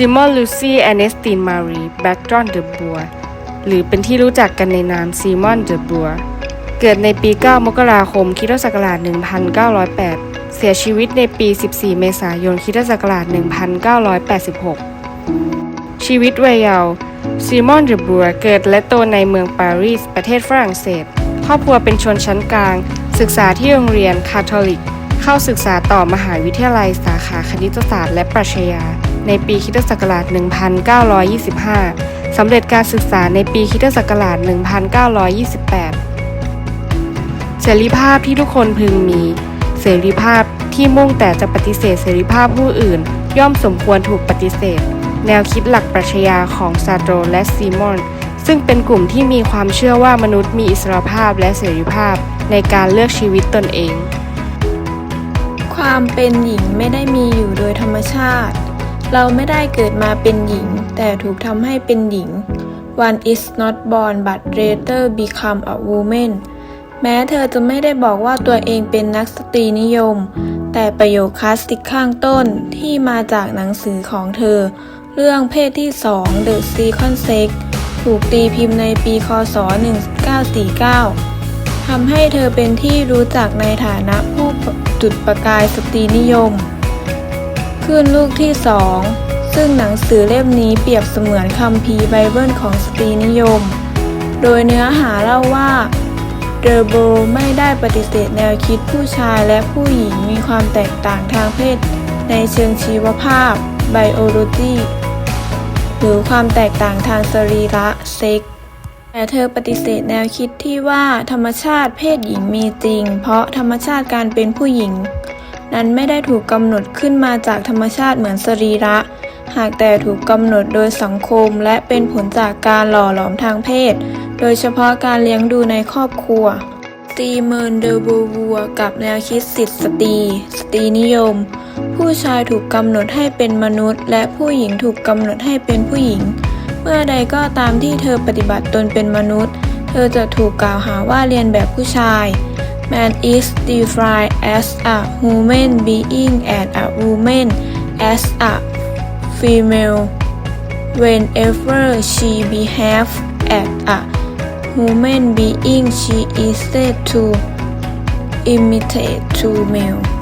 ซิมอนลูซี่แอนเนสตินมารีแบ็กจอนเดอะบัวหรือเป็นที่รู้จักกันในนามซิมอนเดอะบัวเกิดในปี 9 มกราคมคริสตศักราช 1908 เสียชีวิตในปี 14 เมษายนคริสตศักราช 1986 ชีวิตวัยเยาว์ซิมอนเดอะบัวเกิดและโตในเมืองปารีส ประเทศฝรั่งเศส ครอบครัวเป็นชนชั้นกลาง ศึกษาที่โรงเรียนคาทอลิก เข้าศึกษาต่อมหาวิทยาลัยสาขาคณิตศาสตร์และปรัชญา ในปีคิตศักราช 1925 สำเร็จการศึกษาในปีคิตศักราช 1928 เสรีภาพที่ทุกคนพึงมี เสรีภาพที่มุ่งแต่จะปฏิเสธเสรีภาพผู้อื่น ย่อมสมควรถูกปฏิเสธ แนวคิดหลักปรัชญาของซาโตรและซีมอน ซึ่งเป็นกลุ่มที่มีความเชื่อว่ามนุษย์มีอิสรภาพและเสรีภาพในการเลือกชีวิตตนเอง ความเป็นหญิงไม่ได้มีอยู่โดยธรรมชาติ เราไม่ได้เกิดมาเป็นหญิง แต่ถูกทำให้เป็นหญิง One is not born but later become a woman แม้เธอจะไม่ได้บอกว่าตัวเองเป็นนักสตรีนิยม แต่ประโยคคลาสสิกข้างต้นที่มาจากหนังสือของเธอ เรื่องเพศที่ 2 The Second Sex ถูกตีพิมพ์ในปี คศ 1949 ทำให้เธอเป็นที่รู้จักในฐานะผู้จุดประกายสตรีนิยม ขึ้นลูกที่สองซึ่งหนังสือเล่มนี้เปรียบเสมือนคัมภีร์ไบเบิลของสตรีนิยม โดยเนื้อหาเล่าว่าเดอโบไม่ได้ปฏิเสธแนวคิดผู้ชายและผู้หญิงมีความแตกต่างทางเพศ ในเชิงชีวภาพ biology หรือความแตกต่างทางสรีระ sex แต่เธอปฏิเสธแนวคิดที่ว่าธรรมชาติเพศหญิงมีจริง เพราะธรรมชาติการเป็นผู้หญิง นั้นไม่ได้ถูกกำหนดขึ้นมาจากธรรมชาติเหมือนสรีระ หากแต่ถูกกำหนดโดยสังคมและเป็นผลจากการหล่อหลอมทางเพศ โดยเฉพาะการเลี้ยงดูในครอบครัวตีเมิร์นเดอโบวัวกับแนวคิดสิทธิสตรีสตรีนิยม ผู้ชายถูกกำหนดให้เป็นมนุษย์ และผู้หญิงถูกกำหนดให้เป็นผู้หญิง เมื่อใดก็ตามที่เธอปฏิบัติตนเป็นมนุษย์ เธอจะถูกกล่าวหาว่าเรียนแบบผู้ชาย Man is defined as a human being and a woman as a female. Whenever she behaves as a human being she is said to imitate to male